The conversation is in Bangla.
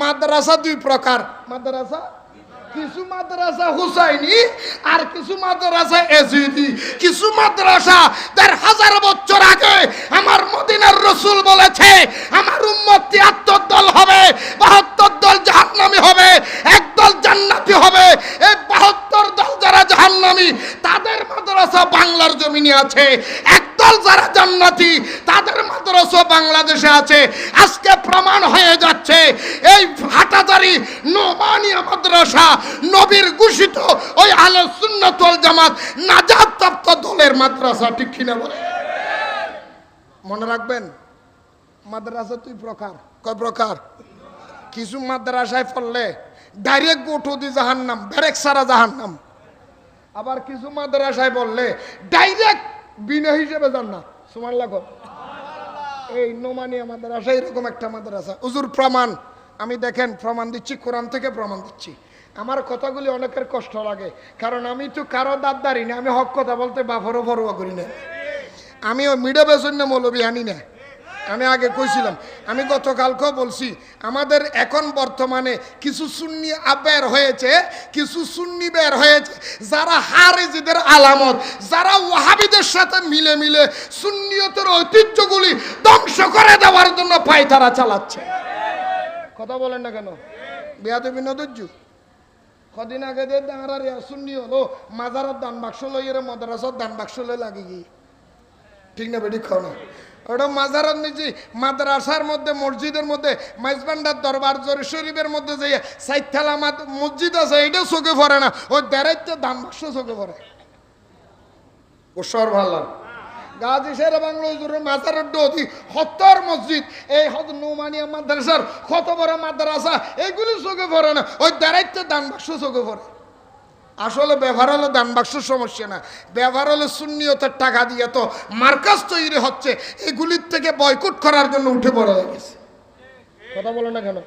মাদ্রাসা দুই প্রকার। মাদ্রাসা, কিছু মাদ্রাসা হুসাইনি, আর কিছু মাদ্রাসা এজিদি। কিছু মাদ্রাসা দেড় হাজার বছর আগে আমার মদিনার রসুল বলেছে, আমার উম্মত তিয়াত্তর দল হবে, বাহাত্তর দল জাহান্নামি হবে একদল জান্নাতি হবে। এই বাহাত্তর দল যারা জাহান্নামি, তাদের মাদ্রাসা বাংলার জমিনে আছে। একদল যারা জান্নাতি মাদ্রাসা বাংলাদেশে আছে। আজকে প্রমাণ হয়ে যাচ্ছে, এই হাটাজারি নোমানিয়া মাদ্রাসা নবীর ঘোষিত ওই আলো সুন্নতল জামাত প্রাপ্ত দলের মাদ্রাসা, ঠিক কিনা বলে? মনে রাখবেন, মাদ্রাসা তুই প্রকার। কয় প্রকার? কিছু মাদ্রাসায় পড়লে ডাইরেক্ট গোটো দি জাহান্নাম ব্যারেক সারা জাহান্নাম। আবার কিছু মাদ্রাসায় বললে ডাইরেক্ট বিনা হিসেবে যান না সমান লাগো এই নোমানিয়া মাদ্রাসা এরকম একটা মাদ্রাসা উজুর প্রমাণ। আমি দেখেন, প্রমাণ দিচ্ছি, কোরআন থেকে প্রমাণ দিচ্ছি। আমার কথাগুলি অনেকের কষ্ট লাগে, কারণ আমি তো কারও দাঁত না, আমি হক কথা বলতে বাফরও ফরোয়া করি না। আমি ওই মিডে জন্য মৌলবি আনি না। আমি আগে কইছিলাম, আমি গতকালকেও বলছি, আমাদের এখন বর্তমানে কিছু সুন্নি বের হয়েছে, কিছু সুন্নি বের হয়েছে, যারা হারেজিদের আলামত, যারা ওয়াহাবিদের সাথে মিলে মিলে সুন্নিয়তের ঐতিহ্যগুলি ধ্বংস করে দেওয়ার জন্য পায়তারা চালাচ্ছে। কথা বলেন না কেন? বিয়াতে বিনোদজ্জু কদিন আগে যে দাঁড়ারে সুন্নি হলো, মাজারের দান বাক্স লইয়ের মাদ্রাসার দান বাক্স লই লাগি গিয়ে। ঠিক না বেটি খাও না। ওটা মাজারাত নিজি মাদ্রাসার মধ্যে মসজিদের মধ্যে মাইজবান্ডার দরবার জরি শরীফের মধ্যে যে সাইথালা মসজিদ আছে এইটাও চোখে পড়ে না। ওই দেড়াইতে দান বাক্স চোখে পড়ে। ও সর ভাল্লার গাজী শের বাংলা মাজারের ডোদি হত্তর মসজিদ এই হত নৌমানিয়া মাদ্রাসার কত বড় মাদ্রাসা এইগুলি চোখে পড়ে না। ওই দেড়াইতে দান বাক্স চোখে পড়ে। আসলে ব্যবহার হলো দান সমস্যা না। ব্যবহার হলো শূন্যতার টাকা দিয়ে তো মার্কাস তৈরি হচ্ছে। এগুলির থেকে বয়কট করার জন্য উঠে পড়া গেছে। কথা বলো না কেন?